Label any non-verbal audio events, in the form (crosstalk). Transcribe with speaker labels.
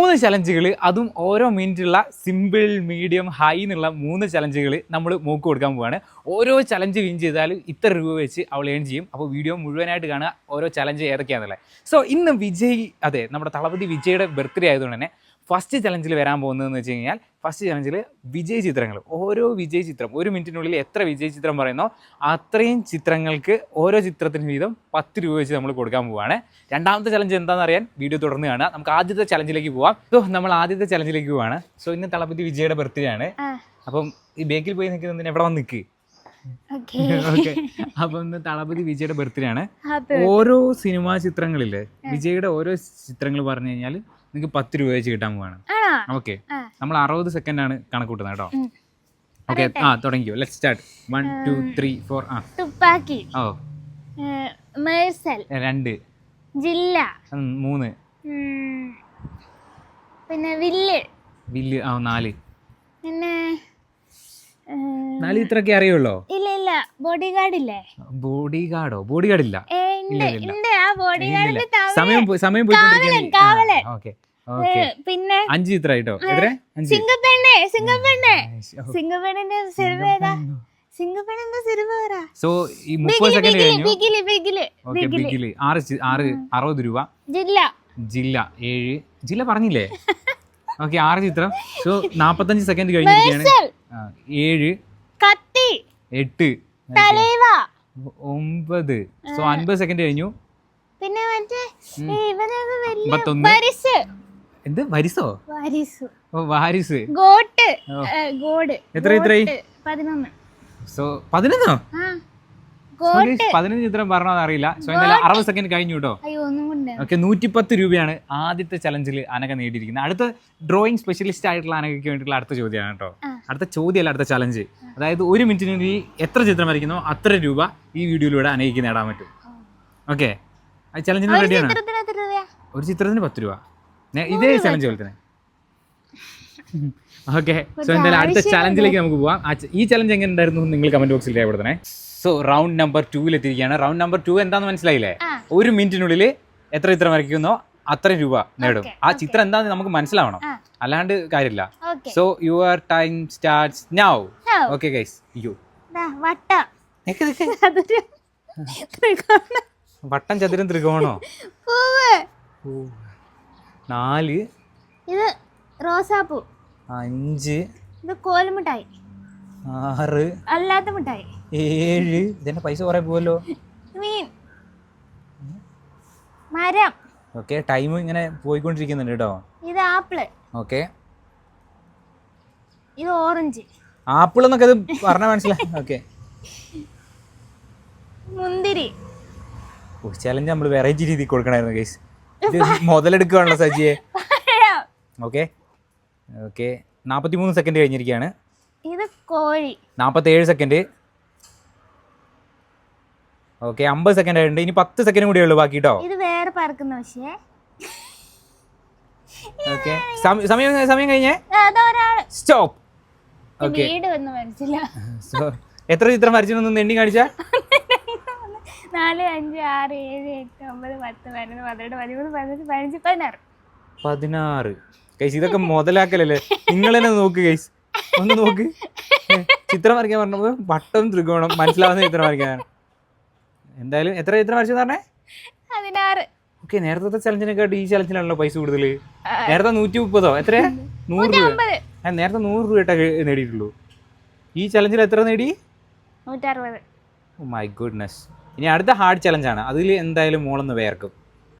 Speaker 1: മൂന്ന് ചലഞ്ചുകൾ അതും ഓരോ മിനിറ്റുള്ള സിമ്പിൾ മീഡിയം ഹൈ എന്നുള്ള മൂന്ന് ചലഞ്ചുകൾ നമ്മൾ മൂക്ക് കൊടുക്കാൻ പോവാണ്. ഓരോ ചലഞ്ച് വിൻ ചെയ്താൽ ഇത്ര രൂപ വെച്ച് അവൾ ഏൺ ചെയ്യും. അപ്പോൾ വീഡിയോ മുഴുവനായിട്ട് കാണുക ഓരോ ചലഞ്ച് ഏതൊക്കെയാണെന്നുള്ളത് സോ ഇന്ന് വിജയ് അതെ നമ്മുടെ തളപതി വിജയുടെ ബർത്ത്ഡേ ആയതുകൊണ്ട് തന്നെ ഫസ്റ്റ് ചലഞ്ചിൽ വരാൻ പോകുന്നതെന്ന് വെച്ച് കഴിഞ്ഞാൽ ഫസ്റ്റ് ചലഞ്ചിൽ വിജയ ചിത്രങ്ങൾ ഓരോ വിജയ ചിത്രം ഒരു മിനിറ്റിനുള്ളിൽ എത്ര വിജയ ചിത്രം പറയുന്നോ അത്രയും ചിത്രങ്ങൾക്ക് ഓരോ ചിത്രത്തിന് വീതം പത്ത് രൂപ വെച്ച് നമ്മൾ കൊടുക്കാൻ പോവാണ്. രണ്ടാമത്തെ ചലഞ്ച് എന്താണെന്ന് അറിയാൻ വീഡിയോ തുടർന്ന് കാണുക. നമുക്ക് ആദ്യത്തെ ചലഞ്ചിലേക്ക് പോവാം. സോ നമ്മൾ ആദ്യത്തെ ചലഞ്ചിലേക്ക് പോവാണ്. സോ ഇന്ന് തളപതി വിജയയുടെ ബർത്ത്ഡേ ആണ്. അപ്പം ഈ ബേക്കിൽ പോയി നിൽക്കുന്നതിന് എവിടെ വന്ന് നിൽക്ക്
Speaker 2: ഓക്കെ.
Speaker 1: അപ്പം ഇന്ന് തളപതി വിജയുടെ ബർത്ത്ഡേ ആണ്. ഓരോ സിനിമാ ചിത്രങ്ങളില്ലേ വിജയുടെ ഓരോ ചിത്രങ്ങൾ പറഞ്ഞു കഴിഞ്ഞാൽ നിങ്ങൾക്ക് പത്ത് രൂപ വെച്ച് കിട്ടാൻ പോവാണ്. ഓക്കെ. നമ്മൾ അറുപത് സെക്കൻഡ് ആണ് കണക്ക് കൂട്ടുന്നത് കേട്ടോ. ഓക്കെ ആ തുടങ്ങിയോ let start one two three four ആ.
Speaker 2: തുപ്പാക്കി.
Speaker 1: ഓ.
Speaker 2: മേഴ്സൽ.
Speaker 1: രണ്ട്.
Speaker 2: ജില്ല.
Speaker 1: മൂന്ന്.
Speaker 2: പിന്നെ വില്ല്.
Speaker 1: വില്ല് ആ നാല്.
Speaker 2: പിന്നെ
Speaker 1: നാല് ഇത്രയൊക്കെ അറിയുള്ളോ?
Speaker 2: ഇല്ല ഇല്ല. ബോഡി ഗാർഡ് ഇല്ലേ?
Speaker 1: ബോഡി ഗാർഡോ? ബോഡി ഗാർഡ് ഇല്ല.
Speaker 2: ഏ
Speaker 1: സമയം പോയി- സമയം ഓക്കെ
Speaker 2: പിന്നെ
Speaker 1: അഞ്ച് എത്ര അഞ്ച്
Speaker 2: സിംഗപ്പെണ്ണെ സിംഗപ്പെണ്ണെ. സിംഗപ്പെണ്ണിന്റെ സിനിമ ഏതാ?
Speaker 1: സോ ഈ മുപ്പത് സെക്കൻഡ് കഴിഞ്ഞു. ആറ് ആറ് അറുപത് രൂപ.
Speaker 2: ജില്ല.
Speaker 1: ജില്ല ഏഴ്. ജില്ല പറഞ്ഞില്ലേ? (laughs) ഓക്കെ ആറ് ചിത്രം. സോ നാപ്പത്തഞ്ച് സെക്കൻഡ് കഴിഞ്ഞിരിക്കുകയാണ്. ഏഴ്
Speaker 2: കത്തി.
Speaker 1: എട്ട്.
Speaker 2: തലൈവ.
Speaker 1: ഒമ്പത്. സോ അൻപത് സെക്കൻഡ് കഴിഞ്ഞു.
Speaker 2: പിന്നെ മറ്റേ ഇവനൊക്കെ വലിയ പരിസ്
Speaker 1: എന്ത്? വരിസോ?
Speaker 2: വാരിസ്.
Speaker 1: ഓ വാരിസ്.
Speaker 2: ഗോട്ട്. ഗോഡ്.
Speaker 1: എത്ര
Speaker 2: എത്ര. പതിനൊന്ന്.
Speaker 1: സോ പതിനൊന്നോ? പതിനഞ്ച് ചിത്രം പറഞ്ഞോ അറിയില്ല സോ എന്തായാലും അറുപത് സെക്കൻഡ് കഴിഞ്ഞു കേട്ടോ ഓക്കെ നൂറ്റിപ്പത്ത് രൂപയാണ് ആദ്യത്തെ ചലഞ്ചിൽ അനക നേടിയിരിക്കുന്നത്. അടുത്ത ഡ്രോയിങ് സ്പെഷ്യലിസ്റ്റ് ആയിട്ടുള്ള അനകയ്ക്ക് വേണ്ടിയിട്ടുള്ള അടുത്ത ചോദ്യമാണ് കേട്ടോ അടുത്ത ചോദ്യമല്ല അടുത്ത ചലഞ്ച് അതായത് ഒരു മിനിറ്റിനുള്ളിൽ എത്ര ചിത്രം വരയ്ക്കുന്നോ? അത്ര രൂപ. ഈ വീഡിയോയിലൂടെ അനേകിക്ക് നേടാൻ പറ്റും. ഓക്കെ ആ ചലഞ്ചിന് റെഡിയാണ് ഒരു ചിത്രത്തിന് പത്ത് രൂപ. ഇതേ ചലഞ്ച് പോലെ തന്നെ. (laughs) ഓക്കെ സോ എന്തായാലും അടുത്ത ചലഞ്ചിലേക്ക് നമുക്ക് പോവാം. ഈ ചലഞ്ച് എങ്ങനെ ഉണ്ടായിരുന്നു നിങ്ങൾ കമന്റ് ബോക്സിൽ രേഖപ്പെടുത്തണേ. സോ റൗണ്ട് നമ്പർ ടൂവിൽ എത്തിയിരിക്കുകയാണ്. റൗണ്ട് നമ്പർ ടു എന്താന്ന് മനസ്സിലായില്ലേ? ഒരു മിനിറ്റിനുള്ളിൽ എത്ര ചിത്രം വരയ്ക്കുന്നോ അത്ര രൂപ നേടും. ആ ചിത്രം എന്താന്ന് നമുക്ക് മനസ്സിലാവണം. അല്ലാണ്ട് കാര്യമില്ല. So your time starts now. Okay guys you
Speaker 2: വട്ടം. (laughs)
Speaker 1: വട്ടം ചതുരം ത്രികോണോ. നാല്.
Speaker 2: ഇത് റോസാപ്പൂ.
Speaker 1: അഞ്ച്.
Speaker 2: ഇത് കോലുമിഠായി
Speaker 1: ആറ്.
Speaker 2: അല്ലാത്ത മിഠായി
Speaker 1: ഏഴ്. ഇതിന്റെ പൈസ കുറെ പോവല്ലോ.
Speaker 2: മീൻ. മരം.
Speaker 1: ഓക്കെ ടൈം ഇങ്ങനെ പോയിക്കൊണ്ടിരിക്കുന്നുണ്ട് കേട്ടോ.
Speaker 2: ഇത് ആപ്പിൾ.
Speaker 1: ഓക്കെ.
Speaker 2: ഇത് ഓറഞ്ച്.
Speaker 1: ആപ്പിൾ എന്നൊക്കെ ഇത് പറഞ്ഞാൽ മനസ്സിലായി. ഓക്കെ. (laughs)
Speaker 2: മുന്തിരി.
Speaker 1: ചലഞ്ച് നമ്മൾ വെറൈറ്റി രീതിയിൽ കൊടുക്കണമായിരുന്നു ഗൈസ് ഇത് (laughs) മുതലെടുക്കുകയാണല്ലോ സജിയെ. ഓക്കേ ഓക്കെ നാൽപ്പത്തി മൂന്ന് സെക്കൻഡ് കഴിഞ്ഞിരിക്കുകയാണ്.
Speaker 2: ഇത് കോഴി.
Speaker 1: നാൽപ്പത്തേഴ് സെക്കൻഡ് ഓക്കെ അമ്പത് സെക്കൻഡ് ആയിട്ടുണ്ട്. ഇനി പത്ത് സെക്കൻഡ് കൂടിയേ ഉള്ളൂ ബാക്കി കേട്ടോ
Speaker 2: ഇത് വേറെ പറക്കുന്ന പക്ഷേ.
Speaker 1: ഓക്കെ സമയം സമയം കഴിഞ്ഞേ? സ്റ്റോപ്പ് ഓക്കെ
Speaker 2: വീട് വന്ന്
Speaker 1: വരച്ചില്ല (laughs) എത്ര ചിത്രം വരച്ചിട്ടൊന്നും എണ്ണി കാണിച്ചാ? (laughs)
Speaker 2: നാല് അഞ്ച് ആറ് ഏഴ് എട്ട് ഒമ്പത് പത്ത് പതിനൊന്ന് പന്ത്രണ്ട് പതിമൂന്ന് പതിനഞ്ച് പതിനഞ്ച് പതിനാറ്.
Speaker 1: പതിനാറ്. കൈസ് ഇതൊക്കെ മുതലാക്കലല്ലേ? നിങ്ങൾ തന്നെ നോക്ക് കൈസ് ഒന്ന് നോക്ക്. ചിത്രം വരയ്ക്കാൻ പറഞ്ഞപ്പോൾ വട്ടം ത്രികോണം. മനസ്സിലാവുന്ന ചിത്രം വരയ്ക്കാൻ. എന്തായാലും എത്ര ചിത്രം വരച്ചെന്ന് പറഞ്ഞേ?
Speaker 2: പതിനാറ്.
Speaker 1: ഓക്കെ നേരത്തെ ചലഞ്ചിനെക്കാട്ട് ഈ ചലഞ്ചിനാണല്ലോ പൈസ കൂടുതൽ നേരത്തെ നൂറ്റി മുപ്പതോ എത്ര നൂറ് രൂപ ഞാൻ നേരത്തെ നൂറ് രൂപ നേടിയിട്ടുള്ളൂ. ഈ ചലഞ്ചിൽ എത്ര നേടി?
Speaker 2: നൂറ്ററുപത്.
Speaker 1: മൈ ഗുഡ്നസ് ഇനി അടുത്ത ഹാർഡ് ചലഞ്ചാണ്. അതിൽ എന്തായാലും മോളൊന്ന് വേർക്കും.